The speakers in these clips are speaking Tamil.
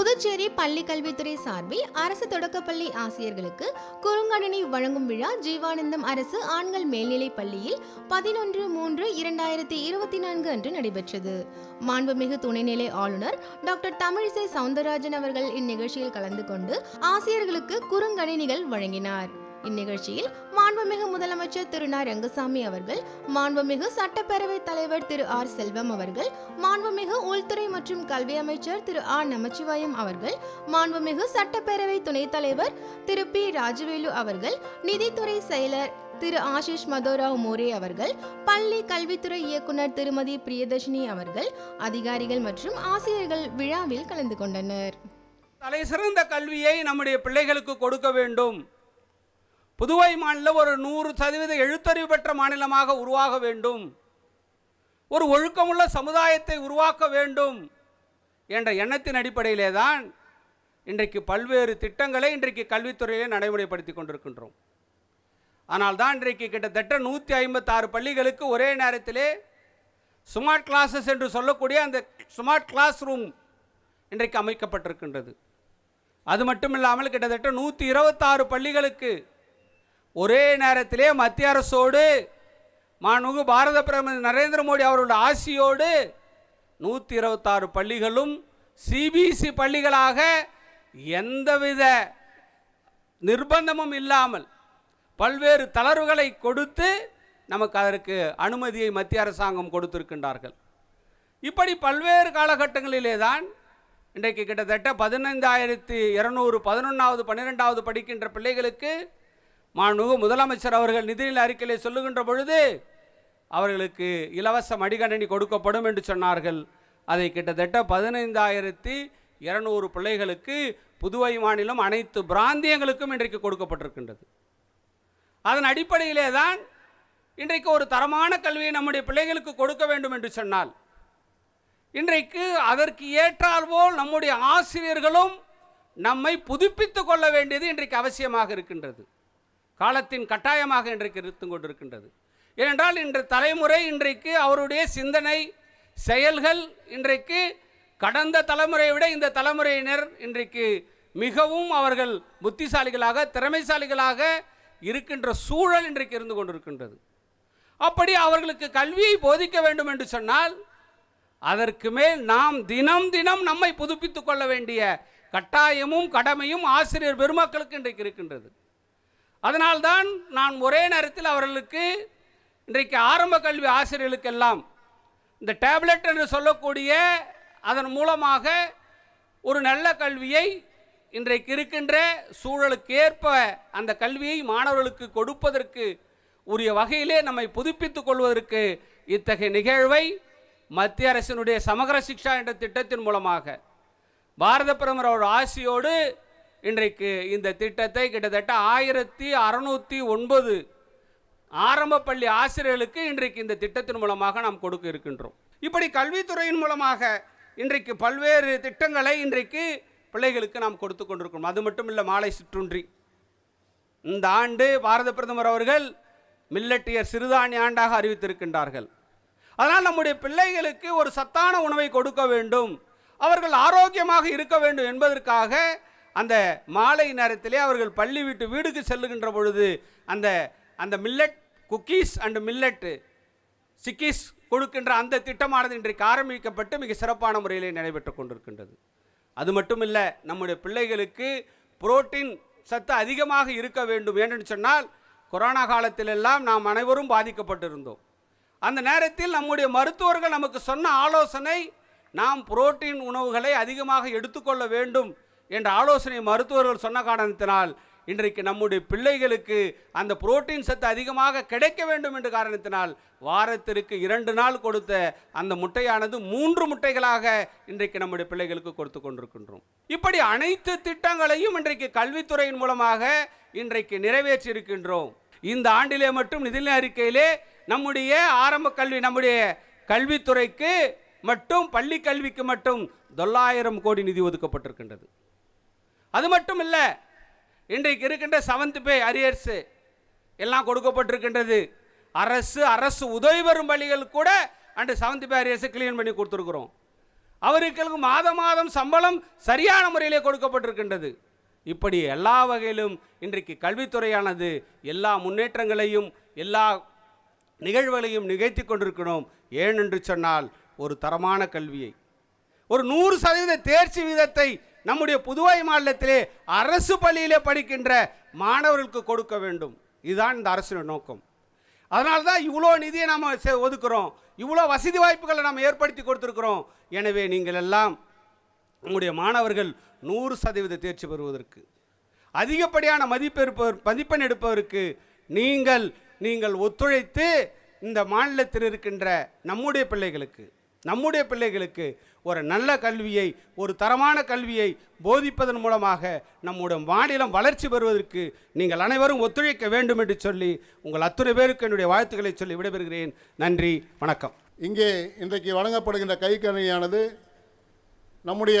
புதுச்சேரி பள்ளி கல்வித்துறை சார்பில் அரசு தொடக்கப்பள்ளி ஆசிரியர்களுக்கு குறுங்கடனை வழங்கும் விழா ஜீவானந்தம் அரசு ஆண்கள் மேல்நிலைப் பள்ளியில் பதினொன்று மூன்று இரண்டாயிரத்தி இருபத்தி நான்கு அன்று நடைபெற்றது. மாண்புமிகு துணைநிலை ஆளுநர் டாக்டர் தமிழிசை சவுந்தரராஜன் அவர்கள் இந்நிகழ்ச்சியில் கலந்து கொண்டு ஆசிரியர்களுக்கு குறுங்கணினிகள் வழங்கினார். இந்நிகழ்ச்சியில் மாண்புமிகு முதலமைச்சர் திரு ந. ரங்கசாமி அவர்கள் மாண்புமிகு சட்டப்பேரவைத் தலைவர் திரு ஆர். செல்வம் அவர்கள் மாண்புமிகு உள்துறை மற்றும் கல்வி அமைச்சர் திரு ஆர். நமச்சிவாயம் அவர்கள் மாண்புமிகு சட்டப்பேரவை துணைத் தலைவர் திரு பி. ராஜவேலு அவர்கள் நிதித்துறை செயலர் திரு ஆஷிஷ் மதோராவ் மோரே அவர்கள் பள்ளி கல்வித்துறை இயக்குனர் திருமதி பிரியதர்ஷினி அவர்கள் அதிகாரிகள் மற்றும் ஆசிரியர்கள் விழாவில் கலந்து கொண்டனர். தலை சிறந்த கல்வியை நம்முடைய பிள்ளைகளுக்கு கொடுக்க வேண்டும். புதுவை மாநிலம் ஒரு நூறு சதவீத எழுத்தறிவு பெற்ற மாநிலமாக உருவாக வேண்டும். ஒரு ஒழுக்கமுள்ள சமுதாயத்தை உருவாக்க வேண்டும் என்ற எண்ணத்தின் அடிப்படையிலே தான் இன்றைக்கு பல்வேறு திட்டங்களை இன்றைக்கு கல்வித்துறையிலே நடைமுறைப்படுத்தி கொண்டிருக்கின்றோம். ஆனால் தான் இன்றைக்கு கிட்டத்தட்ட நூற்றி ஐம்பத்தாறு பள்ளிகளுக்கு ஒரே நேரத்திலே ஸ்மார்ட் கிளாஸஸ் என்று சொல்லக்கூடிய அந்த ஸ்மார்ட் கிளாஸ் ரூம் இன்றைக்கு அமைக்கப்பட்டிருக்கின்றது. அது மட்டும் இல்லாமல் கிட்டத்தட்ட நூற்றி இருபத்தாறு பள்ளிகளுக்கு ஒரே நேரத்திலே மத்திய அரசோடு மாண்புமிகு பாரத பிரதமர் நரேந்திர மோடி அவர்களுடைய ஆசியோடு நூற்றி இருபத்தாறு பள்ளிகளும் சிபிசி பள்ளிகளாக எந்தவித நிர்பந்தமும் இல்லாமல் பல்வேறு தளர்வுகளை கொடுத்து நமக்கு அதற்கு அனுமதியை மத்திய அரசாங்கம் கொடுத்திருக்கின்றார்கள். இப்படி பல்வேறு காலகட்டங்களிலே தான் இன்றைக்கு கிட்டத்தட்ட பதினைந்தாயிரத்தி இரநூறு பதினொன்றாவது பன்னிரெண்டாவது படிக்கின்ற பிள்ளைகளுக்கு மாண்புமிகு முதலமைச்சர் அவர்கள் நிதிநிலை அறிக்கையிலே சொல்லுகின்ற பொழுது அவர்களுக்கு இலவச மடிகணினி கொடுக்கப்படும் என்று சொன்னார்கள். அதை கிட்டத்தட்ட பதினைந்தாயிரத்தி இருநூறு பிள்ளைகளுக்கு புதுவை மாநிலம் அனைத்து பிராந்தியங்களுக்கும் இன்றைக்கு கொடுக்கப்பட்டிருக்கின்றது. அதன் அடிப்படையிலே தான் இன்றைக்கு ஒரு தரமான கல்வியை நம்முடைய பிள்ளைகளுக்கு கொடுக்க வேண்டும் என்று சொன்னால் இன்றைக்கு அதற்கு ஏற்றால் போல் நம்முடைய ஆசிரியர்களும் நம்மை புதுப்பித்து கொள்ள வேண்டியது இன்றைக்கு அவசியமாக இருக்கின்றது. காலத்தின் கட்டாயமாக இன்றைக்கு இருந்து கொண்டிருக்கின்றது. ஏனென்றால் இன்று தலைமுறை இன்றைக்கு அவருடைய சிந்தனை செயல்கள் இன்றைக்கு கடந்த தலைமுறையை விட இந்த தலைமுறையினர் இன்றைக்கு மிகவும் அவர்கள் புத்திசாலிகளாக திறமைசாலிகளாக இருக்கின்ற சூழல் இன்றைக்கு இருந்து கொண்டிருக்கின்றது. அப்படி அவர்களுக்கு கல்வியை போதிக்க வேண்டும் என்று சொன்னால் அதற்கு மேல் நாம் தினம் தினம் நம்மை புதுப்பித்துக் கொள்ள வேண்டிய கட்டாயமும் கடமையும் ஆசிரியர் பெருமக்களுக்கு இன்றைக்கு இருக்கின்றது. அதனால்தான் நான் ஒரே நேரத்தில் அவர்களுக்கு இன்றைக்கு ஆரம்ப கல்வி ஆசிரியர்களுக்கெல்லாம் இந்த டேப்லெட் என்று சொல்லக்கூடிய அதன் மூலமாக ஒரு நல்ல கல்வியை இன்றைக்கு இருக்கின்ற சூழலுக்கு ஏற்ப அந்த கல்வியை மாணவர்களுக்கு கொடுப்பதற்கு உரிய வகையிலே நம்மை புதுப்பித்துக் கொள்வதற்கு இத்தகைய நிகழ்வை மத்திய அரசினுடைய சமகர சிக்ஷா என்ற திட்டத்தின் மூலமாக பாரத பிரதமர் அவர் ஆசியோடு இன்றைக்கு இந்த திட்டத்தை கிட்டத்தட்ட ஆயிரத்தி அறநூற்றி ஒன்பது ஆரம்ப பள்ளி ஆசிரியர்களுக்கு இன்றைக்கு இந்த திட்டத்தின் மூலமாக நாம் கொடுக்க இருக்கின்றோம். இப்படி கல்வித்துறையின் மூலமாக இன்றைக்கு பல்வேறு திட்டங்களை இன்றைக்கு பிள்ளைகளுக்கு நாம் கொடுத்து கொண்டிருக்கிறோம். அது மட்டும் இல்லை மாலை சிற்றுன்றி. இந்த ஆண்டு பாரத பிரதமர் அவர்கள் மில்லட்டியர் சிறுதானிய ஆண்டாக அறிவித்திருக்கின்றார்கள். அதனால் நம்முடைய பிள்ளைகளுக்கு ஒரு சத்தான உணவை கொடுக்க வேண்டும். அவர்கள் ஆரோக்கியமாக இருக்க வேண்டும் என்பதற்காக அந்த மாலை நேரத்திலே அவர்கள் பள்ளி விட்டு வீடுக்கு செல்லுகின்ற பொழுது அந்த அந்த millet cookies and millet chikkis கொடுக்கின்ற அந்த திட்டமானது இன்றைக்கு ஆரம்பிக்கப்பட்டு மிக சிறப்பான முறையில் நடைபெற்று கொண்டிருக்கின்றது. அது மட்டும் இல்லை நம்முடைய பிள்ளைகளுக்கு புரோட்டீன் சத்து அதிகமாக இருக்க வேண்டும் ஏனென்று சொன்னால் கொரோனா காலத்திலெல்லாம் நாம் அனைவரும் பாதிக்கப்பட்டிருந்தோம். அந்த நேரத்தில் நம்முடைய மருத்துவர்கள் நமக்கு சொன்ன ஆலோசனை நாம் புரோட்டீன் உணவுகளை அதிகமாக எடுத்துக்கொள்ள வேண்டும் என்ற ஆலோசனை மருத்துவர்கள் சொன்ன காரணத்தினால் இன்றைக்கு நம்முடைய பிள்ளைகளுக்கு அந்த புரோட்டீன் சத்து அதிகமாக கிடைக்க வேண்டும் என்ற காரணத்தினால் வாரத்திற்கு இரண்டு நாள் கொடுத்த அந்த முட்டையானது மூன்று முட்டைகளாக இன்றைக்கு நம்முடைய பிள்ளைகளுக்கு கொடுத்து கொண்டிருக்கின்றோம். இப்படி அனைத்து திட்டங்களையும் இன்றைக்கு கல்வித்துறையின் மூலமாக இன்றைக்கு நிறைவேற்றி இருக்கின்றோம் இந்த ஆண்டிலே மட்டும் நிதிநிலை அறிக்கையிலே நம்முடைய ஆரம்ப கல்வி நம்முடைய கல்வித்துறைக்கு மட்டும் பள்ளி கல்விக்கு மட்டும் தொள்ளாயிரம் கோடி நிதி ஒதுக்கப்பட்டிருக்கின்றது. அது மட்டும் இல்லை இன்றைக்கு இருக்கின்ற செவன்த் பே அரியர்ஸு எல்லாம் கொடுக்கப்பட்டிருக்கின்றது. அரசு அரசு உதவி பெறும் பள்ளிகள் கூட அண்டு செவன்த் பே அரியர்ஸை கிளீன் பண்ணி கொடுத்துருக்குறோம். அவர்களுக்கு மாதம் மாதம் சம்பளம் சரியான முறையிலே கொடுக்கப்பட்டிருக்கின்றது. இப்படி எல்லா வகையிலும் இன்றைக்கு கல்வித்துறையானது எல்லா முன்னேற்றங்களையும் எல்லா நிகழ்வுகளையும் நிகழ்த்தி கொண்டிருக்கிறோம். ஏனென்று சொன்னால் ஒரு தரமான கல்வியை ஒரு நூறு சதவீத தேர்ச்சி வீதத்தை நம்முடைய புதுவை மாநிலத்திலே அரசு பள்ளியிலே படிக்கின்ற மாணவர்களுக்கு கொடுக்க வேண்டும். இதுதான் இந்த அரசின் நோக்கம். அதனால தான் இவ்வளோ நிதியை நாம் ஒதுக்குறோம். இவ்வளோ வசதி வாய்ப்புகளை நாம் ஏற்படுத்தி கொடுத்துருக்குறோம். எனவே நீங்கள் எல்லாம் நம்முடைய மாணவர்கள் நூறு சதவீத தேர்ச்சி பெறுவதற்கு அதிகப்படியான மதிப்பெடுப்பவர் மதிப்பெண் எடுப்பவருக்கு நீங்கள் நீங்கள் ஒத்துழைத்து இந்த மாநிலத்தில் இருக்கின்ற நம்முடைய பிள்ளைகளுக்கு நம்முடைய பிள்ளைகளுக்கு ஒரு நல்ல கல்வியை ஒரு தரமான கல்வியை போதிப்பதன் மூலமாக நம்முடைய மாநிலம் வளர்ச்சி பெறுவதற்கு நீங்கள் அனைவரும் ஒத்துழைக்க வேண்டும் என்று சொல்லி உங்கள் அத்துணை பேருக்கு என்னுடைய வாழ்த்துக்களை சொல்லி விடைபெறுகிறேன். நன்றி வணக்கம். இங்கே இன்றைக்கு வழங்கப்படுகின்ற கைக்கணியானது நம்முடைய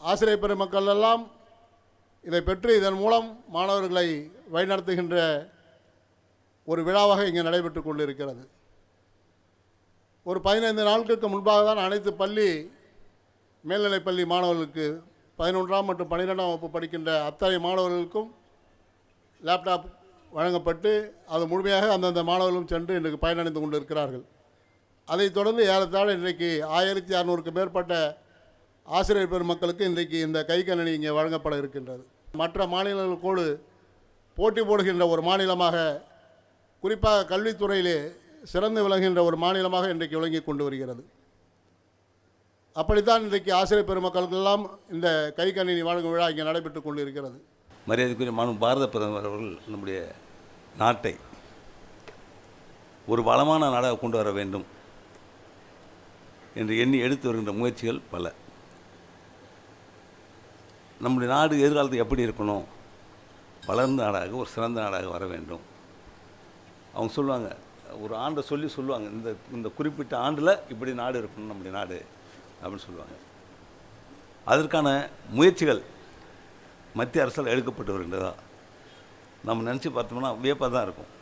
ஆசிரியர் பெருமக்கள் எல்லாம் இதை பெற்று இதன் மூலம் மாணவர்களை வழிநடத்துகின்ற ஒரு விழாவாக இங்கே நடைபெற்று கொண்டிருக்கிறது. ஒரு பதினைந்து நாட்களுக்கு முன்பாக தான் அனைத்து பள்ளி மேல்நிலைப் பள்ளி மாணவர்களுக்கு பதினொன்றாம் மற்றும் பன்னிரெண்டாம் வகுப்பு படிக்கின்ற அத்தனை மாணவர்களுக்கும் லேப்டாப் வழங்கப்பட்டு அது முழுமையாக அந்தந்த மாணவர்களும் சென்று இன்றைக்கு பயனடைந்து கொண்டிருக்கிறார்கள். அதைத் தொடர்ந்து ஏறத்தாழ இன்றைக்கு ஆயிரத்தி அறநூறுக்கு மேற்பட்ட ஆசிரியர் பெருமக்களுக்கு இன்றைக்கு இந்த கைக்கணினி இங்கே வழங்கப்பட இருக்கின்றது. மற்ற மாநிலங்களோடு போட்டி போடுகின்ற ஒரு மாநிலமாக குறிப்பாக கல்வித்துறையிலே சிறந்து விளங்குகின்ற ஒரு மாநிலமாக இன்றைக்கு விளங்கி கொண்டு வருகிறது. அப்படித்தான் இன்றைக்கு ஆசிரியர் பெருமக்களுக்கெல்லாம் இந்த கைக்கணினி வழங்கும் விழா இங்கே நடைபெற்று கொண்டு இருக்கிறது மரியாதைக்குரிய மாண்பு பாரத பிரதமர் அவர்கள் நம்முடைய நாட்டை ஒரு வளமான நாடாக கொண்டு வர வேண்டும் என்று எண்ணி எடுத்து வருகின்ற முயற்சிகள் பல. நம்முடைய நாடு எதிர்காலத்தில் எப்படி இருக்கணும்? வளர்ந்த நாடாக ஒரு சிறந்த நாடாக வர வேண்டும். அவங்க சொல்லுவாங்க ஒரு ஆண்டை சொல்லி சொல்லுவாங்க இந்த இந்த குறிப்பிட்ட ஆண்டில் இப்படி நாடு இருக்கணும் நம்முடைய நாடு அப்படின்னு சொல்லுவாங்க. அதற்கான முயற்சிகள் மத்திய அரசால் எடுக்கப்பட்டு வருகின்றதா? நம்ம நினச்சி பார்த்தோம்னா வியப்பாக தான் இருக்கும்.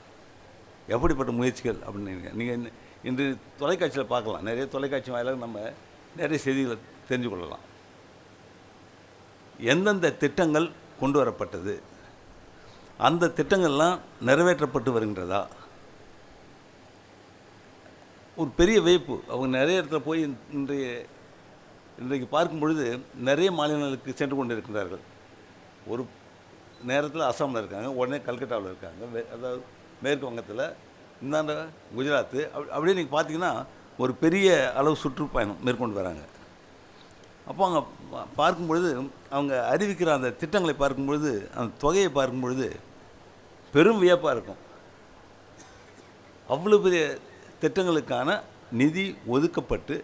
எப்படிப்பட்ட முயற்சிகள் அப்படின்னு நீங்கள் இன்று தொலைக்காட்சியில் பார்க்கலாம். நிறைய தொலைக்காட்சி வாயிலாக நம்ம நிறைய செய்திகளை தெரிஞ்சு கொள்ளலாம். எந்தெந்த திட்டங்கள் கொண்டு வரப்பட்டது? அந்த திட்டங்கள்லாம் நிறைவேற்றப்பட்டு வருகின்றதா? ஒரு பெரிய வியப்பு அவங்க நிறைய இடத்துல போய் இன்றைய இன்றைக்கு பார்க்கும் பொழுது நிறைய மாநிலங்களுக்கு சென்று கொண்டு இருக்கிறார்கள் ஒரு நேரத்தில் அஸ்ஸாமில் இருக்காங்க உடனே கல்கட்டாவில் இருக்காங்க அதாவது மேற்கு வங்கத்தில் இந்தாண்ட குஜராத்து அப்படி அப்படியே நீங்கள் பார்த்தீங்கன்னா ஒரு பெரிய அளவு சுற்றுப்பயணம் மேற்கொண்டு வராங்க. அப்போ அங்கே பா- பார்க்கும் பொழுது அவங்க அறிவிக்கிற அந்த திட்டங்களை பார்க்கும் பொழுது அந்த தொகையை பார்க்கும் பொழுது பெரும் வியப்பாக இருக்கும். அவ்வளோ பெரிய திட்டங்களுக்கான நிதி ஒதுக்கப்பட்டு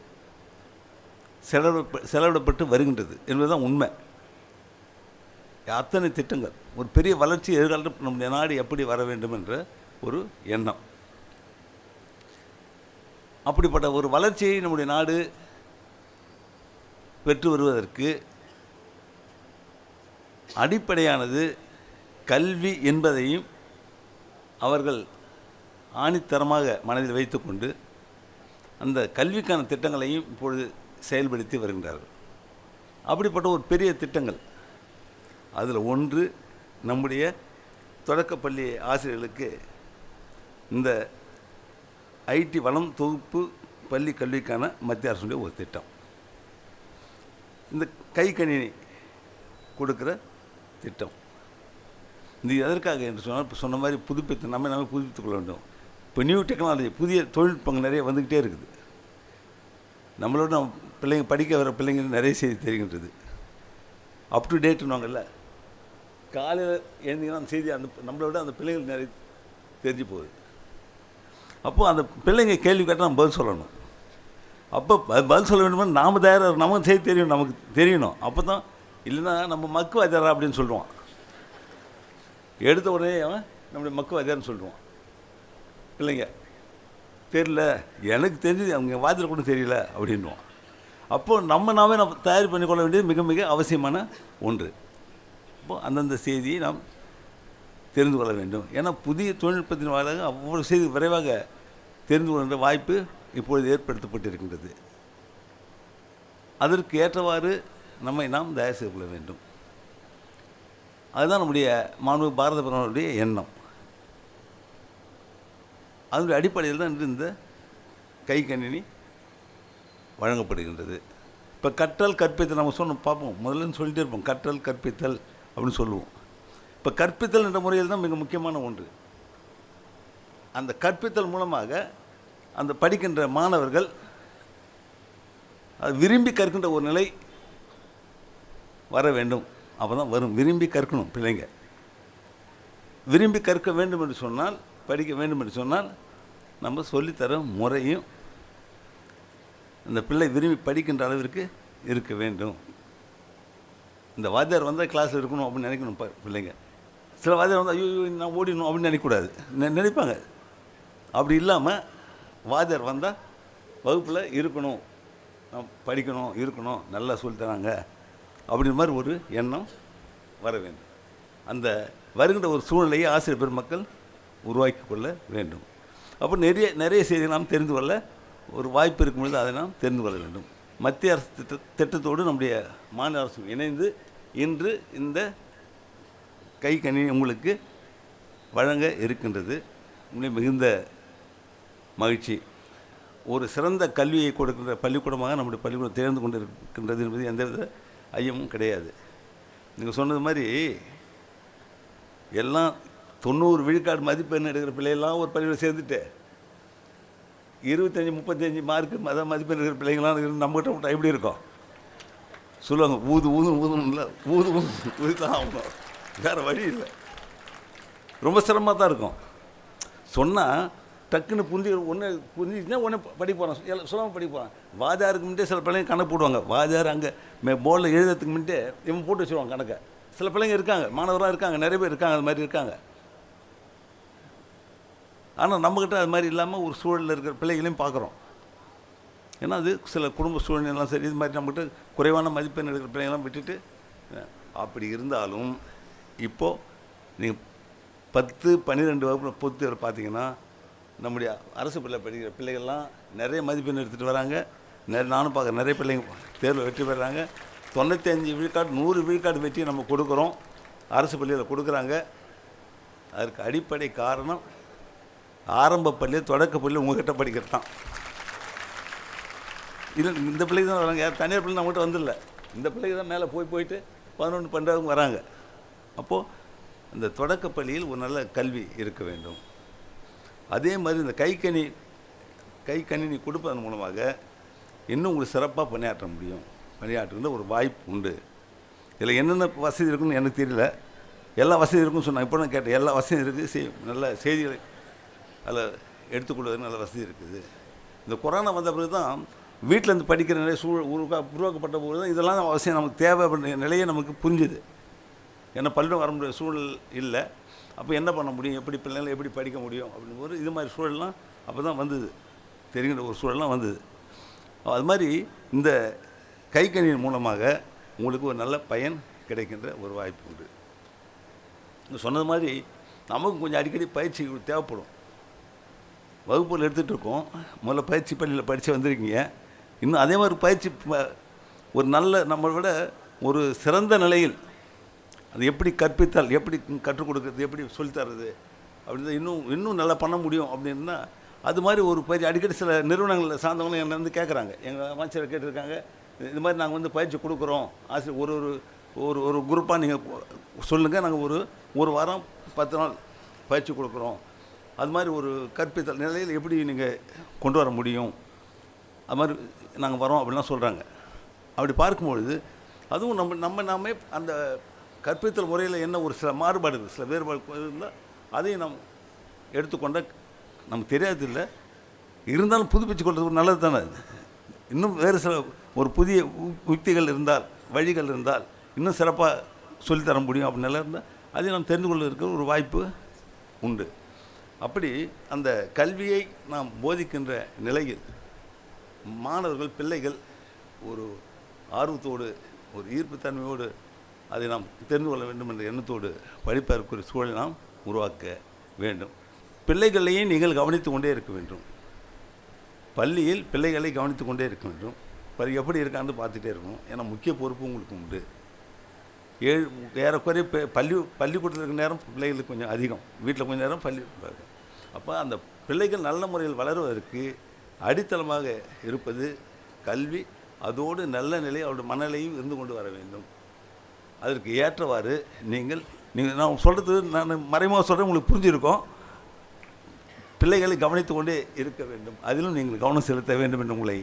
செலவிட செலவிடப்பட்டு வருகின்றது என்பதுதான் உண்மை. அத்தனை திட்டங்கள் ஒரு பெரிய வளர்ச்சி எதிர்காலத்தில் நம்முடைய நாடு எப்படி வர வேண்டும் என்ற ஒரு எண்ணம். அப்படிப்பட்ட ஒரு வளர்ச்சியை நம்முடைய நாடு பெற்று வருவதற்கு அடிப்படையானது கல்வி என்பதையும் அவர்கள் ஆணித்தரமாக மனதில் வைத்துக்கொண்டு அந்த கல்விக்கான திட்டங்களையும் இப்பொழுது செயல்படுத்தி வருகின்றார்கள். அப்படிப்பட்ட ஒரு பெரிய திட்டங்கள். அதில் ஒன்று நம்முடைய தொடக்கப்பள்ளி ஆசிரியர்களுக்கு இந்த ஐடி வளம் தொகுப்பு பள்ளி கல்விக்கான மத்திய அரசுடைய ஒரு திட்டம். இந்த கைக்கணினி கொடுக்குற திட்டம். இது எதற்காக என்று சொன்னால் இப்போ சொன்ன மாதிரி புதுப்பித்து நம்ம நம்ம புதுப்பித்துக் கொள்ள வேண்டும். இப்போ நியூ டெக்னாலஜி புதிய தொழில்நுட்பங்கள் நிறைய வந்துக்கிட்டே இருக்குது. நம்மளோட நம்ம பிள்ளைங்க படிக்க வர பிள்ளைங்க நிறைய செய்தி தெரிகின்றது. அப் டு டேட்னுவாங்கல்ல காலையில் எழுந்திங்கன்னா அந்த செய்தி அந்த நம்மளோட விட அந்த பிள்ளைங்களுக்கு நிறைய தெரிஞ்சு போகுது. அப்போது அந்த பிள்ளைங்க கேள்வி கேட்டால் நம்ம பதில் சொல்லணும். அப்போ பதில் சொல்ல வேண்டுமா? நாம் தயாராக நமக்கு செய்தி தெரியும் நமக்கு தெரியணும். அப்போ தான் இல்லைன்னா நம்ம மக்கு வாத்தியாரா அப்படின்னு சொல்லுவான். எடுத்த உடனே அவன் நம்முடைய மக்கு வாத்தியார்னு சொல்லுவான். இல்லைங்க தெரியல எனக்கு தெரிஞ்சது அவங்க வாத்தியார் கூட தெரியல அப்படின்வோம் அப்போது நம்ம நாமே நம்ம தயார் பண்ணிக்கொள்ள வேண்டியது மிக மிக அவசியமான ஒன்று. அப்போது அந்தந்த செய்தியை நாம் தெரிந்து கொள்ள வேண்டும். ஏன்னா புதிய தொழில்நுட்பத்தின் வாயிலாக அவ்வளோ செய்தி விரைவாக தெரிந்து கொள்கின்ற வாய்ப்பு இப்பொழுது ஏற்படுத்தப்பட்டிருக்கின்றது. அதற்கு ஏற்றவாறு நம்மை நாம் தயார் செய்து கொள்ள வேண்டும். அதுதான் நம்முடைய மாண்பு பாரத பிரதமருடைய எண்ணம். அதனுடைய அடிப்படையில் தான் இந்த கை கணினி வழங்கப்படுகின்றது. இப்போ கற்றல் கற்பித்தல் நம்ம சொன்னோம் பார்ப்போம். முதல்ல சொல்லிகிட்டே இருப்போம். கற்றல் கற்பித்தல் அப்படின்னு சொல்லுவோம். இப்போ கற்பித்தல் என்ற முறையில் தான் மிக முக்கியமான ஒன்று. அந்த கற்பித்தல் மூலமாக அந்த படிக்கின்ற மாணவர்கள் அது விரும்பி கற்கின்ற ஒரு நிலை வர வேண்டும். அப்போ தான் வரும். விரும்பி கற்கணும் பிள்ளைங்க. விரும்பி கற்க வேண்டும் என்று சொன்னால் படிக்க வேண்டும் என்று சொன்னால் நம்ம சொல்லித்தர முறையும் இந்த பிள்ளை விரும்பி படிக்கின்ற அளவிற்கு இருக்க வேண்டும். இந்த வாத்தியார் வந்தால் கிளாஸில் இருக்கணும் அப்படின்னு நினைக்கணும் பிள்ளைங்க. சில வாத்தியார் வந்தால் ஐயோ நான் ஓடிடணும் அப்படின்னு நினைக்கக்கூடாது. நினைப்பாங்க. அப்படி இல்லாமல் வாத்தியார் வந்தால் வகுப்பில் இருக்கணும். நான் படிக்கணும் இருக்கணும் நல்லா சொல்லித்தராங்க அப்படின்ற மாதிரி ஒரு எண்ணம் வர வேண்டும். அந்த வருகின்ற ஒரு சூழ்நிலையை ஆசிரியர் பெருமக்கள் உருவாக்கி கொள்ள வேண்டும். அப்போ நிறைய நிறைய செய்திகள் நாம் தெரிந்து கொள்ள ஒரு வாய்ப்பு இருக்கும் பொழுது அதை நாம் தெரிந்து கொள்ள வேண்டும். மத்திய அரசு திட்ட திட்டத்தோடு நம்முடைய மாநில அரசும் இணைந்து இன்று இந்த கை கணினி உங்களுக்கு வழங்க இருக்கின்றது. உண்மையில் மிகுந்த மகிழ்ச்சி. ஒரு சிறந்த கல்வியை கொடுக்கின்ற பள்ளிக்கூடமாக நம்முடைய பள்ளிக்கூடம் தேர்ந்து கொண்டு இருக்கின்றது என்பது எந்தவித ஐயமும் கிடையாது. நீங்கள் சொன்னது மாதிரி எல்லாம் தொண்ணூறு விழுக்காடு மதிப்பெண் எடுக்கிற பிள்ளைகள்லாம் ஒரு பள்ளியில் சேர்ந்துட்டு. இருபத்தஞ்சி முப்பத்தஞ்சு மார்க்கு மத மதிப்பெண் இருக்கிற பிள்ளைங்களாம் நம்மகிட்ட மட்டும் எப்படி இருக்கும்? சொல்லுவாங்க ஊது ஊது ஊதுன்னு ஊது ஊது ஊது தான் ஆகணும். வேறு வழி இல்லை. ரொம்ப சிரமமாக தான் இருக்கும். சொன்னால் டக்குன்னு புரிஞ்சு ஒன்று புரிஞ்சிச்சுன்னா ஒன்று படிக்க போகிறான் எல்லாம் சுலமாக படிக்க போகிறான் வாஜாருக்கு முன்னே சில பிள்ளைங்க கணக்கு போடுவாங்க. வாஜார் அங்கே மே போர்டில் எழுதுறதுக்கு முன்னே இவன் போட்டு வச்சுருவாங்க கணக்கை. சில பிள்ளைங்க இருக்காங்க மாணவராக இருக்காங்க நிறைய பேர் இருக்காங்க அது மாதிரி இருக்காங்க. ஆனால் நம்மக்கிட்ட அது மாதிரி இல்லாமல் ஒரு சூழலில் இருக்கிற பிள்ளைகளையும் பார்க்குறோம். ஏன்னா அது சில குடும்ப சூழ்நிலாம் சரி இது மாதிரி நம்மகிட்ட குறைவான மதிப்பெண் எடுக்கிற பிள்ளைங்களாம் விட்டுட்டு அப்படி இருந்தாலும் இப்போது நீங்கள் பத்து பன்னிரெண்டு வகுப்பு பொறுத்து பார்த்தீங்கன்னா நம்முடைய அரசு பிள்ளை படிக்கிற பிள்ளைகள்லாம் நிறைய மதிப்பெண் எடுத்துகிட்டு வராங்க. நிறைய நானும் பார்க்குறேன் நிறைய பிள்ளைங்க தேர்வில் வெற்றி பெறாங்க. தொண்ணூற்றி அஞ்சு விழுக்காடு நூறு விழுக்காடு வெற்றி நம்ம கொடுக்குறோம். அரசு பள்ளியில் கொடுக்குறாங்க. அதற்கு அடிப்படை காரணம் ஆரம்ப பள்ளி தொடக்க பள்ளி உங்ககிட்ட படிக்கிறது தான் இல்லை இந்த பிள்ளைக்கு தான் வராங்க. யார் தனியார் பிள்ளை நம்மகிட்ட வந்துடல இந்த பிள்ளைக்கு தான் மேலே போய் போயிட்டு பதினொன்று பன்னெண்டாவது வராங்க. அப்போது இந்த தொடக்க பள்ளியில் ஒரு நல்ல கல்வி இருக்க வேண்டும். அதே மாதிரி இந்த கைக்கணி கைக்கணினி கொடுப்பதன் மூலமாக இன்னும் உங்களுக்கு சிறப்பாக பணியாற்ற முடியும். பணியாற்றுகின்ற ஒரு வாய்ப்பு உண்டு. இதில் என்னென்ன வசதி இருக்குன்னு எனக்கு தெரியல. எல்லா வசதி இருக்குன்னு சொன்னாங்க. இப்போ நான் கேட்டேன். எல்லா வசதியும் இருக்குது செய் நல்ல செய்திகளை அதில் எடுத்துக்கொள்வதற்கு நல்ல வசதி இருக்குது. இந்த கொரோனா வந்த பிறகு தான் வீட்டில் இருந்து படிக்கிற நிலை சூழ் உருவா உருவாக்கப்பட்ட போது தான் இதெல்லாம் அவசியம் நமக்கு தேவை அப்படின்ற நிலையை நமக்கு புரிஞ்சுது. ஏன்னா பள்ளிடம் வர முடியாத சூழல் இல்லை. அப்போ என்ன பண்ண முடியும்? எப்படி பிள்ளைங்களை எப்படி படிக்க முடியும்? அப்படின்னு போது இது மாதிரி சூழல்லாம் அப்போ தான் வந்தது. தெரிகின்ற ஒரு சூழல்லாம் வந்தது. அது மாதிரி இந்த கைக்கணியின் மூலமாக உங்களுக்கு ஒரு நல்ல பயன் கிடைக்கின்ற ஒரு வாய்ப்பு உண்டு. சொன்னது மாதிரி நமக்கும் கொஞ்சம் அடிக்கடி பயிற்சி தேவைப்படும். வகுப்புகள் எடுத்துகிட்டு இருக்கோம் முதல்ல பயிற்சி பள்ளியில் படித்து வந்திருக்கீங்க. இன்னும் அதே மாதிரி பயிற்சி ஒரு நல்ல நம்மளை விட ஒரு சிறந்த நிலையில் அது எப்படி கற்பித்தால் எப்படி கற்றுக் கொடுக்குறது எப்படி சொல்லித்தர்றது அப்படின்னு இன்னும் இன்னும் நல்லா பண்ண முடியும் அப்படின்னா அது மாதிரி ஒரு பயிற்சி அடிக்கடி சில நிறுவனங்களில் சார்ந்தவங்களும் என்னை வந்து கேட்குறாங்க. எங்கள் அமைச்சர் கேட்டிருக்காங்க இது மாதிரி நாங்கள் வந்து பயிற்சி கொடுக்குறோம். ஆசிரியர் ஒரு ஒரு ஒரு ஒரு குரூப்பாக நீங்கள் சொல்லுங்கள் நாங்கள் ஒரு ஒரு வாரம் பத்து நாள் பயிற்சி கொடுக்குறோம். அது மாதிரி ஒரு கற்பித்தல் நிலையில் எப்படி நீங்கள் கொண்டு வர முடியும்? அது மாதிரி நாங்கள் வரோம் அப்படிலாம் சொல்கிறாங்க அப்படி பார்க்கும்பொழுது அதுவும் நம்ம நம்ம நாமே அந்த கற்பித்தல் முறையில் என்ன ஒரு சில மாறுபாடு இருக்குது சில வேறுபாடு இருந்தால் அதையும் நாம் எடுத்துக்கொண்ட நமக்கு தெரியாதில்லை இருந்தாலும் புதுப்பிச்சு கொள்வது ஒரு நல்லது தானே இன்னும் வேறு சில ஒரு புதிய உக்திகள் இருந்தால் வழிகள் இருந்தால் இன்னும் சிறப்பாக சொல்லித்தர முடியும் அப்படின்னு நல்லா இருந்தால் அதையும் நாம் தெரிந்து கொள்ள இருக்கிற ஒரு வாய்ப்பு உண்டு. அப்படி அந்த கல்வியை நாம் போதிக்கின்ற நிலையில் மாணவர்கள் பிள்ளைகள் ஒரு ஆர்வத்தோடு ஒரு ஈர்ப்புத்தன்மையோடு அதை நாம் தெரிந்து கொள்ள வேண்டும் என்ற எண்ணத்தோடு படிப்பதற்குரிய சூழலை நாம் உருவாக்க வேண்டும். பிள்ளைகளையும் நீங்கள் கவனித்து கொண்டே இருக்க வேண்டும். பள்ளியில் பிள்ளைகளை கவனித்து கொண்டே இருக்க வேண்டும். பரி எப்படி இருக்கான்னு பார்த்துட்டே இருக்கணும். ஏன்னா முக்கிய பொறுப்பு உங்களுக்கு உண்டு. ஏழு ஏறக்குறைய பள்ளி பள்ளிக்கூடத்தில் இருக்கிற நேரம் பிள்ளைகளுக்கு கொஞ்சம் அதிகம். வீட்டில் கொஞ்சம் நேரம் பள்ளி அப்போ அந்த பிள்ளைகள் நல்ல முறையில் வளருவதற்கு அடித்தளமாக இருப்பது கல்வி அதோடு நல்ல நிலை அவருடைய மனநிலையும் இருந்து கொண்டு வர வேண்டும். அதற்கு ஏற்றவாறு நீங்கள் நீங்கள் நான் சொல்கிறது நான் மறைமுக சொல்கிறேன் உங்களுக்கு புரிஞ்சிருக்கோம். பிள்ளைகளை கவனித்து கொண்டே இருக்க வேண்டும். அதிலும் நீங்கள் கவனம் செலுத்த வேண்டும் என்று உங்களை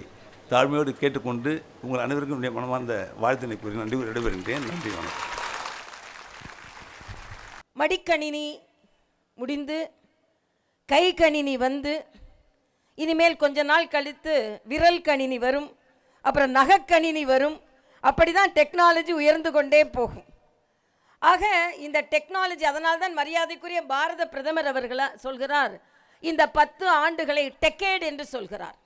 தாழ்மையோடு கேட்டுக்கொண்டு உங்கள் அனைவருக்கும் என்னுடைய மனமார்ந்த வாழ்த்தினை கூறி நன்றி கூறி விடைபெறுகின்றேன் நன்றி வணக்கம். மடிக்கணினி முடிந்து கை கணினி வந்து இனிமேல் கொஞ்ச நாள் கழித்து விரல் கணினி வரும் அப்புறம் நகக்கணினி வரும். அப்படி தான் டெக்னாலஜி உயர்ந்து கொண்டே போகும். ஆக இந்த டெக்னாலஜி அதனால்தான் தான் மரியாதைக்குரிய பாரத பிரதமர் அவர்களா சொல்கிறார் இந்த பத்து ஆண்டுகளை டெக்கேட் என்று சொல்கிறார்.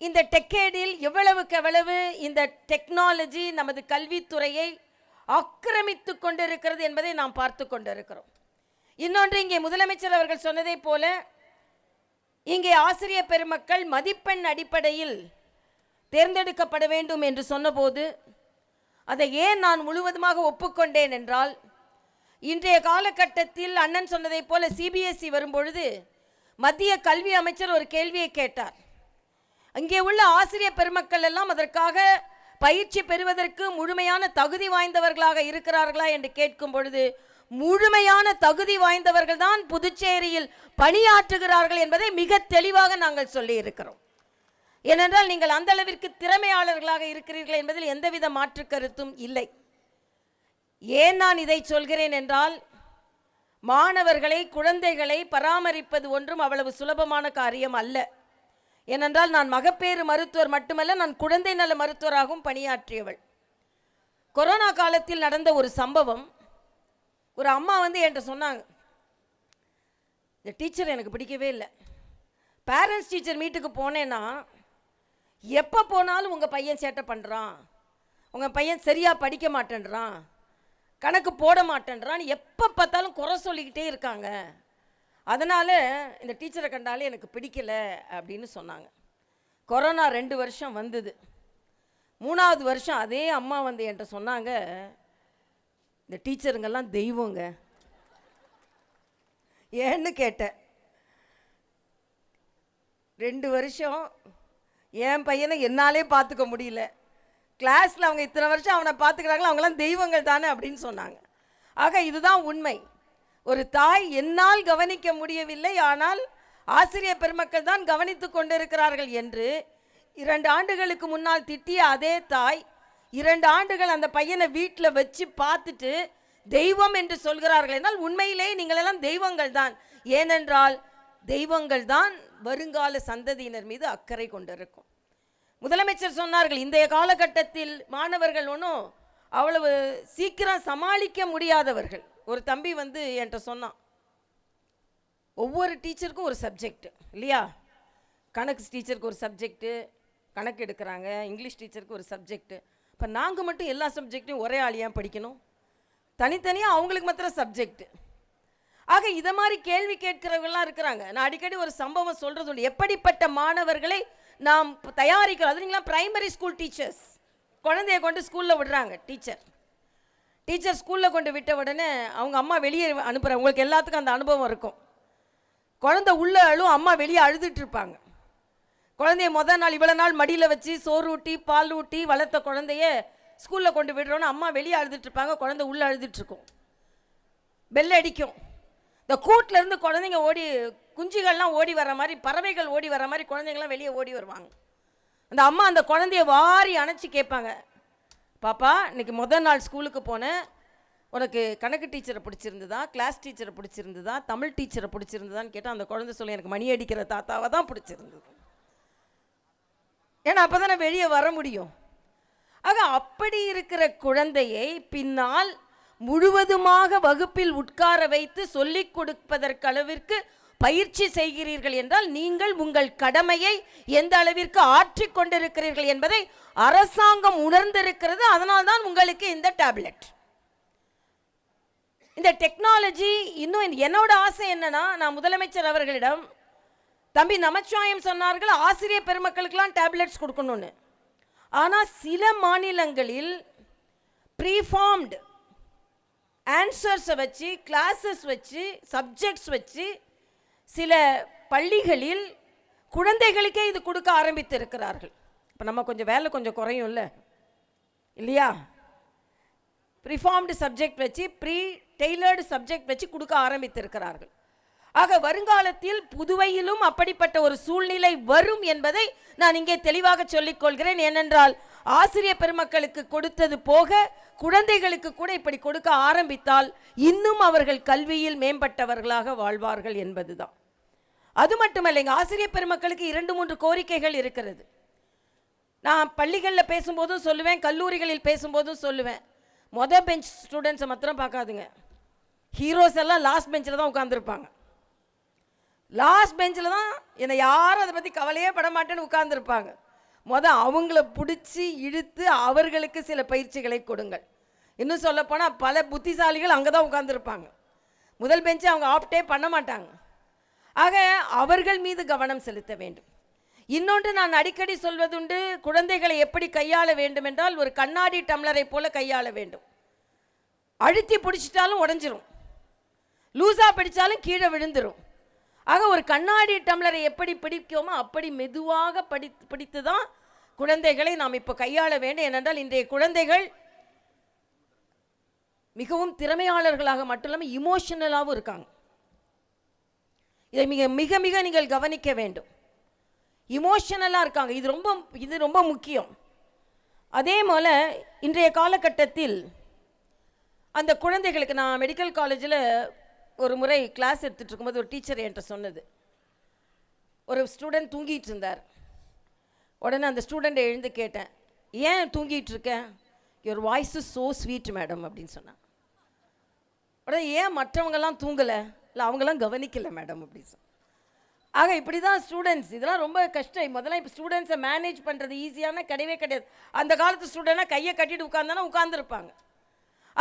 இந்த டெக்கேடில் எவ்வளவுக்கு எவ்வளவு இந்த டெக்னாலஜி நமது கல்வித்துறையை ஆக்கிரமித்து கொண்டிருக்கிறது என்பதை நாம் பார்த்து கொண்டிருக்கிறோம். இன்னொன்று இங்கே முதலமைச்சர் அவர்கள் சொன்னதைப் போல இங்கே ஆசிரியர் பெருமக்கள் மதிப்பெண் அடிப்படையில் தேர்ந்தெடுக்கப்பட வேண்டும் என்று சொன்னபோது அதை ஏன் நான் முழுவதுமாக ஒப்புக்கொண்டேன் என்றால் இன்றைய காலகட்டத்தில் அண்ணன் சொன்னதைப் போல சிபிஎஸ்இ வரும்பொழுது மத்திய கல்வி அமைச்சர் ஒரு கேள்வியை கேட்டார். அங்கே உள்ள ஆசிரியர் பெருமக்கள் எல்லாம் அதற்காக பயிற்சி பெறுவதற்கு முழுமையான தகுதி வாய்ந்தவர்களாக இருக்கிறார்களா என்று கேட்கும் பொழுது முழுமையான தகுதி வாய்ந்தவர்கள் தான் புதுச்சேரியில் பணியாற்றுகிறார்கள் என்பதை மிக தெளிவாக நாங்கள் சொல்லி இருக்கிறோம் ஏனென்றால் நீங்கள் அந்த அளவிற்கு திறமையாளர்களாக இருக்கிறீர்கள் என்பதில் எந்தவித மாற்று கருத்தும் இல்லை. ஏன் நான் இதை சொல்கிறேன் என்றால் மாணவர்களை குழந்தைகளை பராமரிப்பது ஒன்றும் அவ்வளவு சுலபமான காரியம் அல்ல. ஏனென்றால் நான் மகப்பேறு மருத்துவர் மட்டுமல்ல நான் குழந்தை நல மருத்துவராகவும் பணியாற்றியவள். கொரோனா காலத்தில் நடந்த ஒரு சம்பவம் ஒரு அம்மா வந்து என்கிட்ட சொன்னாங்க இந்த டீச்சர் எனக்கு பிடிக்கவே இல்லை. பேரண்ட்ஸ் டீச்சர் மீட்டுக்கு போனேன்னா எப்போ போனாலும் உங்கள் பையன் சேட்டை பண்ணுறான் உங்கள் பையன் சரியாக படிக்க மாட்டேன்றான். கணக்கு போட மாட்டேன்றான். எப்போ பார்த்தாலும் குறை சொல்லிக்கிட்டே இருக்காங்க. அதனால் இந்த டீச்சரை கண்டாலே எனக்கு பிடிக்கல அப்படின்னு சொன்னாங்க. கொரோனா ரெண்டு வருஷம் வந்தது. மூணாவது வருஷம் அதே அம்மா வந்து என்கிட்ட சொன்னாங்க இந்த டீச்சருங்கெல்லாம் தெய்வங்க. ஏன்னு கேட்டேன். ரெண்டு வருஷம் என் பையனை என்னாலே பார்த்துக்க முடியல. கிளாஸில் அவங்க இத்தனை வருஷம் அவனை பார்த்துக்கிறாங்களோ அவங்களாம் தெய்வங்கள் தானே அப்படின்னு சொன்னாங்க. ஆக இதுதான் உண்மை. ஒரு தாய் என்னால் கவனிக்க முடியவில்லை ஆனால் ஆசிரியர் பெருமக்கள் தான் கவனித்து கொண்டிருக்கிறார்கள் என்று இரண்டு ஆண்டுகளுக்கு முன்னால் திட்டிய அதே தாய் இரண்டு ஆண்டுகள் அந்த பையனை வீட்டில் வச்சு பார்த்துட்டு தெய்வம் என்று சொல்கிறார்கள் என்றால் உண்மையிலே நீங்கள் எல்லாம் தெய்வங்கள் தான். ஏனென்றால் தெய்வங்கள் தான் வருங்கால சந்ததியினர் மீது அக்கறை கொண்டிருக்கும். முதலமைச்சர் சொன்னார்கள் இன்றைய காலகட்டத்தில் மாணவர்கள் ஒன்றும் அவ்வளவு சீக்கிரம் சமாளிக்க முடியாதவர்கள். ஒரு தம்பி வந்து என்கிட்ட சொன்னான். ஒவ்வொரு டீச்சருக்கும் ஒரு சப்ஜெக்ட் இல்லையா? கணக்கு டீச்சருக்கு ஒரு சப்ஜெக்ட்டு கணக்கு எடுக்கிறாங்க இங்கிலீஷ் டீச்சருக்கு ஒரு சப்ஜெக்ட்டு இப்போ நாங்கள் மட்டும் எல்லா சப்ஜெக்ட்டையும் ஒரே ஆளியாக படிக்கணும்? தனித்தனியாக அவங்களுக்கு மாத்திரம் சப்ஜெக்ட் ஆக இதை மாதிரி கேள்வி கேட்கிறவங்களாம் இருக்கிறாங்க. நான் அடிக்கடி ஒரு சம்பவம் சொல்கிறது உண்டு. எப்படிப்பட்ட மாணவர்களை நாம் தயாரிக்கிறோம்? அது நீங்களாம் பிரைமரி ஸ்கூல் டீச்சர்ஸ் குழந்தைய கொண்டு ஸ்கூலில் விடுறாங்க டீச்சர் டீச்சர் ஸ்கூலில் கொண்டு விட்ட உடனே அவங்க அம்மா வெளியே அனுப்புகிறாங்க உங்களுக்கு எல்லாத்துக்கும் அந்த அனுபவம் இருக்கும். குழந்தை உள்ள அழும் அம்மா வெளியே அழுதுட்டு இருப்பாங்க. குழந்தைய முத நாள் இவ்வளோ நாள் மடியில் வச்சு சோறு ஊட்டி பால் ஊட்டி வளர்த்த குழந்தைய ஸ்கூலில் கொண்டு விடுறோன்னு அம்மா வெளியே அழுதுட்ருப்பாங்க குழந்தை உள்ளே அழுதுட்டுருக்கும் பெல் அடிக்கும். இந்த கூட்டிலேருந்து குழந்தைங்க ஓடி குஞ்சுகள்லாம் ஓடி வர மாதிரி பறவைகள் ஓடி வர மாதிரி குழந்தைங்களாம் வெளியே ஓடி வருவாங்க. அந்த அம்மா அந்த குழந்தைய வாரி அணைச்சி கேட்பாங்க. பாப்பா இன்னைக்கு முதல் நாள் ஸ்கூலுக்கு போனேன். உனக்கு கணக்கு டீச்சரை பிடிச்சிருந்ததா? கிளாஸ் டீச்சரை பிடிச்சிருந்ததா? தமிழ் டீச்சரை பிடிச்சிருந்ததான்னு கேட்டால் அந்த குழந்தை சொல்ல எனக்கு மணி அடிக்கிற தாத்தாவை தான் பிடிச்சிருந்தது. ஏன்னா அப்போ தானே வெளியே வர முடியும். ஆக அப்படி இருக்கிற குழந்தையை பின்னால் முழுவதுமாக வகுப்பில் உட்கார வைத்து சொல்லிக் கொடுப்பதற்களவிற்கு பயிற்சி செய்கிறீர்கள் என்றால் நீங்கள் உங்கள் கடமையை எந்த அளவிற்கு ஆற்றி கொண்டிருக்கிறீர்கள் என்பதை அரசாங்கம் உணர்ந்திருக்கிறது. அதனால்தான் உங்களுக்கு இந்த டேப்லெட். இந்த டெக்னாலஜி இன்னும் என்னோட ஆசை என்னன்னா நான் முதலமைச்சர் அவர்களிடம் தம்பி நமச்சிவாயம் சொன்னார்கள் ஆசிரியர் பெருமக்களுக்கெல்லாம் டேப்லெட்ஸ் கொடுக்கணும்னு. ஆனால் சில மாநிலங்களில் ப்ரீஃபார்ம்டு ஆன்சர்ஸை வச்சு கிளாஸஸ் வச்சு சப்ஜெக்ட்ஸ் வச்சு சில பள்ளிகளில் குழந்தைகளுக்கே இது கொடுக்க ஆரம்பித்திருக்கிறார்கள். இப்போ நம்ம கொஞ்சம் வேலை கொஞ்சம் குறையும்ல? இல்லையா? ப்ரிஃபார்ம்டு சப்ஜெக்ட் வச்சு ப்ரீ டெய்லர்டு சப்ஜெக்ட் வச்சு கொடுக்க ஆரம்பித்திருக்கிறார்கள். ஆக வருங்காலத்தில் புதுவையிலும் அப்படிப்பட்ட ஒரு சூழ்நிலை வரும் என்பதை நான் இங்கே தெளிவாக சொல்லிக் கொள்கிறேன் ஏனென்றால் ஆசிரியர் பெருமக்களுக்கு கொடுத்தது போக குழந்தைகளுக்கு கூட இப்படி கொடுக்க ஆரம்பித்தால் இன்னும் அவர்கள் கல்வியில் மேம்பட்டவர்களாக வாழ்வார்கள் என்பதுதான். அது மட்டுமல்லைங்க ஆசிரியர் பெருமக்களுக்கு இரண்டு மூன்று கோரிக்கைகள் இருக்கிறது. நான் பள்ளிகளில் பேசும்போதும் சொல்லுவேன் கல்லூரிகளில் பேசும்போதும் சொல்லுவேன். மொதல் பெஞ்ச் ஸ்டூடெண்ட்ஸை மாத்திரம் பார்க்காதுங்க. ஹீரோஸ் எல்லாம் லாஸ்ட் பெஞ்சில் தான் உட்காந்துருப்பாங்க லாஸ்ட் பெஞ்சில் தான் என்னை யாரும் அதை பற்றி கவலையே பட மாட்டேன்னு உட்கார்ந்துருப்பாங்க. மொதல் அவங்கள பிடிச்சி இழுத்து அவர்களுக்கு சில பயிற்சிகளை கொடுங்கள். இன்னும் சொல்லப்போனால் பல புத்திசாலிகள் அங்கே தான் உட்காந்துருப்பாங்க முதல் பெஞ்சை அவங்க ஆப்டே பண்ண மாட்டாங்க. ஆக அவர்கள் மீது கவனம் செலுத்த வேண்டும். இன்னொன்று நான் அடிக்கடி சொல்வதுண்டு குழந்தைகளை எப்படி கையாள வேண்டும் என்றால் ஒரு கண்ணாடி டம்ளரை போல கையாள வேண்டும். அழுத்தி பிடிச்சிட்டாலும் உடஞ்சிரும். லூஸாக பிடிச்சாலும் கீழே விழுந்துடும் ஆக ஒரு கண்ணாடி டம்ளரை எப்படி பிடிக்கோமோ அப்படி மெதுவாக படி பிடித்து தான் குழந்தைகளை நாம் இப்போ கையாள வேண்டும். ஏனென்றால் இன்றைய குழந்தைகள் மிகவும் திறமையாளர்களாக மட்டும் இல்லாமல் இமோஷனலாகவும் இருக்காங்க. இதை மிக மிக மிக நீங்கள் கவனிக்க வேண்டும். இமோஷனலாக இருக்காங்க. இது ரொம்ப இது ரொம்ப முக்கியம். அதே போல் இன்றைய காலகட்டத்தில் அந்த குழந்தைகளுக்கு நான் மெடிக்கல் காலேஜில் ஒரு முறை கிளாஸ் எடுத்துகிட்டு இருக்கும்போது ஒரு டீச்சர் என்கிட்ட சொன்னது. ஒரு ஸ்டூடெண்ட் தூங்கிட்டு இருந்தார். உடனே அந்த ஸ்டூடெண்ட்டை எழுந்து கேட்டேன் ஏன் தூங்கிட்டு இருக்கேன் your voice is so sweet madam அப்படின்னு சொன்னான். உடனே ஏன் மற்றவங்கெல்லாம் தூங்கலை? இல்லை அவங்கெல்லாம் கவனிக்கலை மேடம் அப்படின்னு சொன்னான். ஆக இப்படி தான் ஸ்டூடெண்ட்ஸ் இதெல்லாம் ரொம்ப கஷ்டம். முதல்ல இப்போ ஸ்டூடெண்ட்ஸை மேனேஜ் பண்ணுறது ஈஸியான கிடையவே கிடையாது. அந்த காலத்து ஸ்டூடெண்ட்னா கையை கட்டிட்டு உட்காந்தானா உட்காந்துருப்பாங்க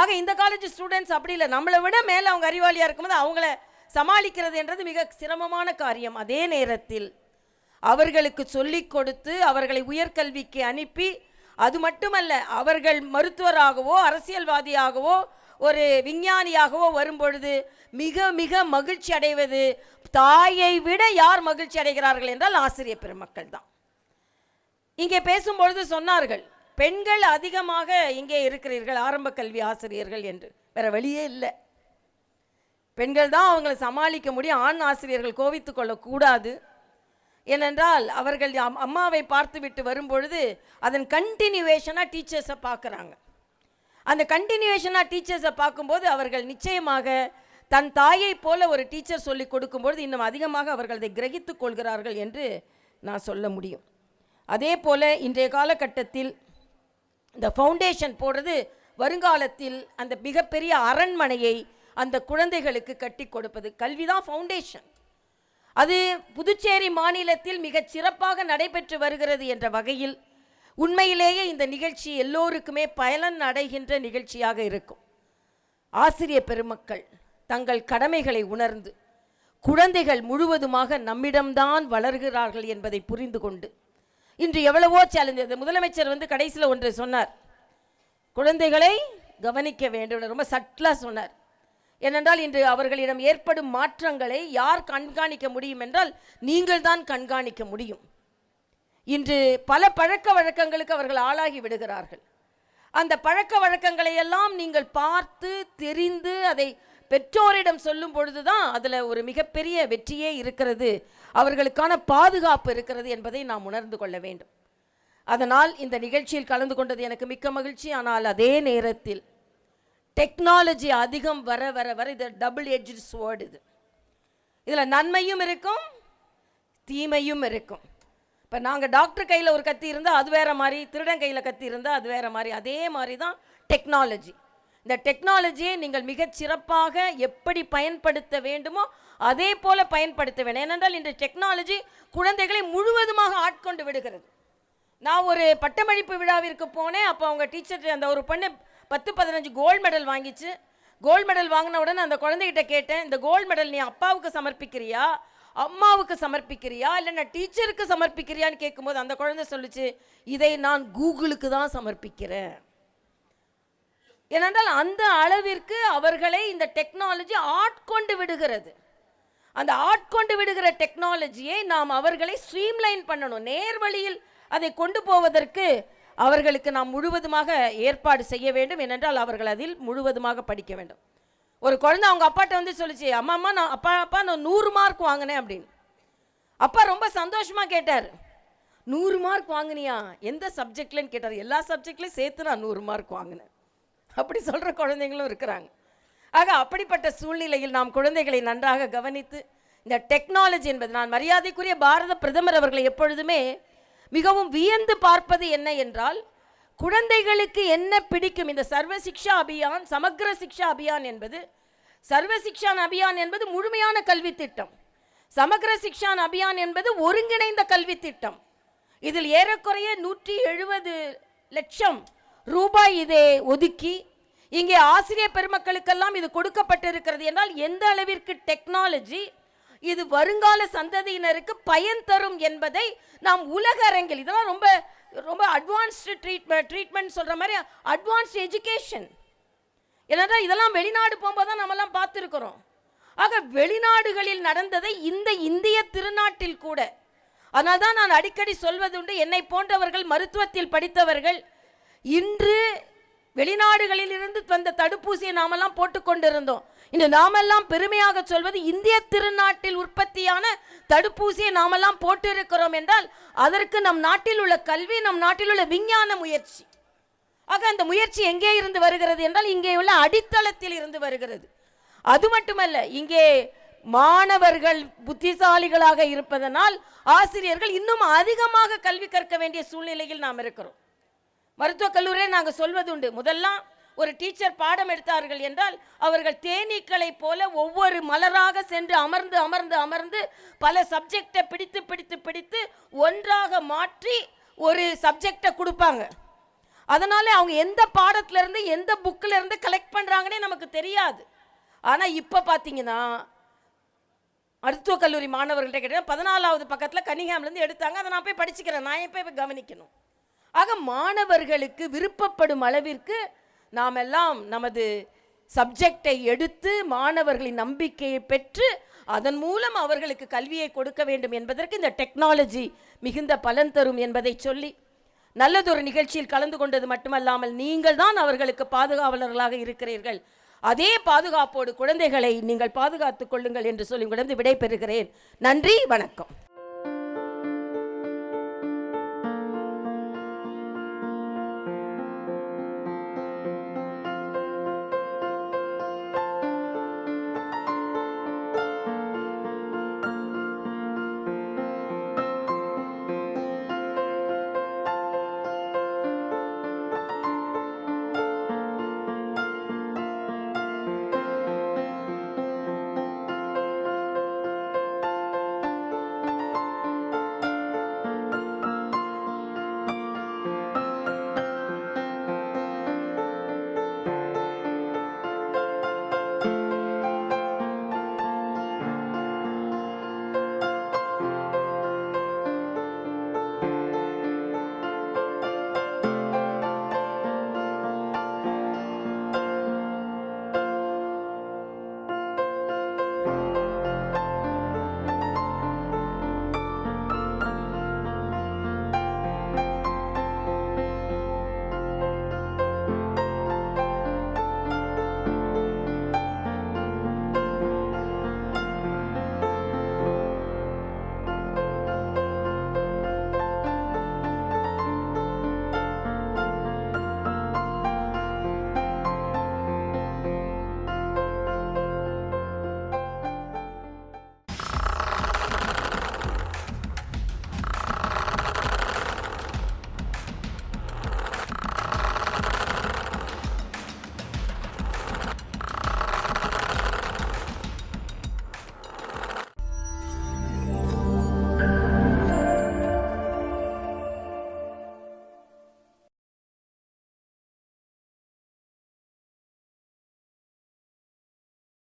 ஆக இந்த காலேஜ் ஸ்டூடெண்ட்ஸ் அப்படி இல்லை. நம்மளை விட மேலே அவங்க அறிவாளியாக இருக்கும்போது அவங்கள சமாளிக்கிறது என்றது மிக சிரமமான காரியம். அதே நேரத்தில் அவர்களுக்கு சொல்லிக் கொடுத்து அவர்களை உயர்கல்விக்கு அனுப்பி அது மட்டுமல்ல அவர்கள் மருத்துவராகவோ அரசியல்வாதியாகவோ ஒரு விஞ்ஞானியாகவோ வரும்பொழுது மிக மிக மகிழ்ச்சி அடைவது தாயை விட யார் மகிழ்ச்சி அடைகிறார்கள் என்றால் ஆசிரியர் பெருமக்கள் தான். இங்கே பேசும்பொழுது சொன்னார்கள் பெண்கள் அதிகமாக இங்கே இருக்கிறீர்கள் ஆரம்ப கல்வி ஆசிரியர்கள் என்று. வேற வழியே இல்லை. பெண்கள் தான் அவங்களை சமாளிக்க முடியும் ஆண் ஆசிரியர்கள் கோவித்து கொள்ளக்கூடாது. ஏனென்றால் அவர்கள் அம்- அம்மாவை பார்த்துவிட்டு வரும்பொழுது அதன் கண்டினியூவேஷனாக டீச்சர்ஸை பார்க்குறாங்க. அந்த கண்டினியூவேஷனாக டீச்சர்ஸை பார்க்கும்போது அவர்கள் நிச்சயமாக தன் தாயைப் போல ஒரு டீச்சர் சொல்லி கொடுக்கும்பொழுது இன்னும் அதிகமாக அவர்கள் அதை கிரகித்து கொள்கிறார்கள் என்று நான் சொல்ல முடியும். அதே போல் இன்றைய காலகட்டத்தில் இந்த ஃபவுண்டேஷன் போடுறது வருங்காலத்தில் அந்த மிகப்பெரிய அரண்மனையை அந்த குழந்தைகளுக்கு கட்டி கொடுப்பது. கல்வி தான் ஃபவுண்டேஷன் அது புதுச்சேரி மாநிலத்தில் மிகச் சிறப்பாக நடைபெற்று வருகிறது என்ற வகையில் உண்மையிலேயே இந்த நிகழ்ச்சி எல்லோருக்குமே பயலன் அடைகின்ற நிகழ்ச்சியாக இருக்கும். ஆசிரியர் பெருமக்கள் தங்கள் கடமைகளை உணர்ந்து குழந்தைகள் முழுவதுமாக நம்மிடம்தான் வளர்கிறார்கள் என்பதை புரிந்து கொண்டு இன்று எவ்வளவோ சேலஞ்சு முதலமைச்சர் வந்து கடைசியில் ஒன்று சொன்னார். குழந்தைகளை கவனிக்க வேண்டும் ரொம்ப சட்டிலாக சொன்னார். ஏனென்றால் இன்று அவர்களிடம் ஏற்படும் மாற்றங்களை யார் கண்காணிக்க முடியும் என்றால் நீங்கள் தான் கண்காணிக்க முடியும். இன்று பல பழக்க வழக்கங்களுக்கு அவர்கள் ஆளாகி விடுகிறார்கள். அந்த பழக்க வழக்கங்களை எல்லாம் நீங்கள் பார்த்து தெரிந்து அதை பெற்றோரிடம் சொல்லும் பொழுதுதான் அதில் ஒரு மிகப்பெரிய வெற்றியே இருக்கிறது. அவர்களுக்கான பாதுகாப்பு இருக்கிறது என்பதை நாம் உணர்ந்து கொள்ள வேண்டும். அதனால் இந்த நிகழ்ச்சியில் கலந்து கொண்டது எனக்கு மிக்க மகிழ்ச்சி. ஆனால் அதே நேரத்தில் டெக்னாலஜி அதிகம் வர வர வர இது டபுள் எட்ஜ் ஸ்வேர்டு இது. இதில் நன்மையும் இருக்கும் தீமையும் இருக்கும். இப்போ நாங்கள் டாக்டர் கையில் ஒரு கத்தி இருந்தால் அது வேறு மாதிரி திருடன் கையில் கத்தி இருந்தால் அது வேற மாதிரி. அதே மாதிரி தான் டெக்னாலஜி இந்த டெக்னாலஜியை நீங்கள் மிகச் சிறப்பாக எப்படி பயன்படுத்த வேண்டுமோ அதே போல பயன்படுத்த வேண்டும் ஏனென்றால் இந்த டெக்னாலஜி குழந்தைகளை முழுவதுமாக ஆட்கொண்டு விடுகிறது. நான் ஒரு பட்டமளிப்பு விழாவிற்கு போனேன். அப்போ அவங்க டீச்சர் அந்த ஒரு பொண்ணு பத்து பதினஞ்சு கோல்டு மெடல் வாங்கிச்சு. கோல்டு மெடல் வாங்கின உடனே அந்த குழந்தைகிட்ட கேட்டேன் இந்த கோல்டு மெடல் நீ அப்பாவுக்கு சமர்ப்பிக்கிறியா? அம்மாவுக்கு சமர்ப்பிக்கிறியா? இல்லைன்னா டீச்சருக்கு சமர்ப்பிக்கிறியான்னு கேட்கும்போது அந்த குழந்தை சொல்லிச்சு இதை நான் கூகுளுக்கு தான் சமர்ப்பிக்கிறேன். ஏனென்றால் அந்த அளவிற்கு அவர்களை இந்த டெக்னாலஜி ஆட்கொண்டு விடுகிறது. அந்த ஆட்கொண்டு விடுகிற டெக்னாலஜியை நாம் அவர்களை ஸ்ட்ரீம்லைன் பண்ணணும். நேர்வழியில் அதை கொண்டு போவதற்கு அவர்களுக்கு நாம் முழுவதுமாக ஏற்பாடு செய்ய வேண்டும். ஏனென்றால் அவர்கள் அதில் முழுவதுமாக படிக்க வேண்டும். ஒரு குழந்தை அவங்க அப்பாட்ட வந்து சொல்லிச்சு அம்மா அம்மா நான் அப்பா அப்பா நான் நூறு மார்க் வாங்கினேன் அப்படின்னு. அப்பா ரொம்ப சந்தோஷமாக கேட்டார். நூறு மார்க் வாங்கினியா? எந்த சப்ஜெக்ட்லன்னு கேட்டார். எல்லா சப்ஜெக்ட்லையும் சேர்த்து நான் நூறு மார்க் வாங்கினேன். அப்படி சொல்கிற குழந்தைங்களும் இருக்கிறாங்க. ஆக அப்படிப்பட்ட சூழ்நிலையில் நாம் குழந்தைகளை நன்றாக கவனித்து இந்த டெக்னாலஜி என்பது நான் மரியாதைக்குரிய பாரத பிரதமர் அவர்களை எப்பொழுதுமே மிகவும் வியந்து பார்ப்பது என்ன என்றால் குழந்தைகளுக்கு என்ன பிடிக்கும்? இந்த சர்வ சிக்ஷா அபியான் சமக்கிர சிக்ஷா அபியான் என்பது சர்வ சிக்ஷான் அபியான் என்பது முழுமையான கல்வி திட்டம். சமக்ர சிக்ஷான் அபியான் என்பது ஒருங்கிணைந்த கல்வி திட்டம். இதில் ஏறக்குறைய நூற்றி எழுபது லட்சம் ரூபாய் இதை ஒதுக்கி இங்கே ஆசிரியர் பெருமக்களுக்கெல்லாம் இது கொடுக்கப்பட்டிருக்கிறது என்றால் எந்த அளவிற்கு டெக்னாலஜி இது வருங்கால சந்ததியினருக்கு பயன் தரும் என்பதை நாம் உலக அரங்கில் இதெல்லாம் ரொம்ப ரொம்ப அட்வான்ஸ்டு ட்ரீட்மெண்ட் ட்ரீட்மெண்ட் சொல்கிற மாதிரி அட்வான்ஸ்டு எஜுகேஷன் ஏன்னா இதெல்லாம் வெளிநாடு போகும்போது தான் நம்மலாம் பார்த்துருக்குறோம். ஆக வெளிநாடுகளில் நடந்ததை இந்த இந்திய திருநாட்டில் கூட அதனால்தான் நான் அடிக்கடி சொல்வதுண்டு என்னை போன்றவர்கள் மருத்துவத்தில் படித்தவர்கள் இன்று வெளிநாடுகளில் இருந்து வந்த தடுப்பூசியை நாமெல்லாம் போட்டுக்கொண்டிருந்தோம் இன்று நாமெல்லாம் பெருமையாக சொல்வது இந்திய திருநாட்டில் உற்பத்தியான தடுப்பூசியை நாமெல்லாம் போட்டிருக்கிறோம் என்றால் அதற்கு நம் நாட்டில் உள்ள கல்வி நம் நாட்டில் உள்ள விஞ்ஞான முயற்சி. ஆக அந்த முயற்சி எங்கே இருந்து வருகிறது என்றால் இங்கே உள்ள அடித்தளத்தில் இருந்து வருகிறது. அது மட்டுமல்ல இங்கே மாணவர்கள் புத்திசாலிகளாக இருப்பதனால் ஆசிரியர்கள் இன்னும் அதிகமாக கல்வி கற்க வேண்டிய சூழ்நிலையில் நாம் இருக்கிறோம். மருத்துவக் கல்லூரியில் நாங்கள் சொல்வதுண்டு. முதல்லாம் ஒரு டீச்சர் பாடம் எடுத்தார்கள் என்றால் அவர்கள் தேனீக்களைப் போல ஒவ்வொரு மலராக சென்று அமர்ந்து அமர்ந்து அமர்ந்து பல சப்ஜெக்டை பிடித்து பிடித்து பிடித்து ஒன்றாக மாற்றி ஒரு சப்ஜெக்டை கொடுப்பாங்க. அதனால் அவங்க எந்த பாடத்துலேருந்து எந்த புக்கில் இருந்து கலெக்ட் பண்ணுறாங்கன்னே நமக்கு தெரியாது. ஆனால் இப்போ பார்த்தீங்கன்னா மருத்துவக் கல்லூரி மாணவர்கள்ட்ட கேட்டால் பதினாலாவது பக்கத்தில் கனிகாம்லேருந்து எடுத்தாங்க. அதை நான் போய் படிச்சுக்கிறேன். நான் எப்போ போய் கவனிக்கணும்? ஆக மாணவர்களுக்கு விருப்பப்படும் அளவிற்கு நாம் எல்லாம் நமது சப்ஜெக்டை எடுத்து மாணவர்களின் நம்பிக்கையை பெற்று அதன் மூலம் அவர்களுக்கு கல்வியை கொடுக்க வேண்டும் என்பதற்கு இந்த டெக்னாலஜி மிகுந்த பலன் தரும் என்பதை சொல்லி நல்லதொரு நிகழ்ச்சியில் கலந்து கொண்டது மட்டுமல்லாமல் நீங்கள் தான் அவர்களுக்கு பாதுகாவலர்களாக இருக்கிறீர்கள். அதே பாதுகாப்போடு குழந்தைகளை நீங்கள் பாதுகாத்துக் கொள்ளுங்கள் என்று சொல்லி உங்களிடம் விடைபெறுகிறேன். நன்றி வணக்கம்.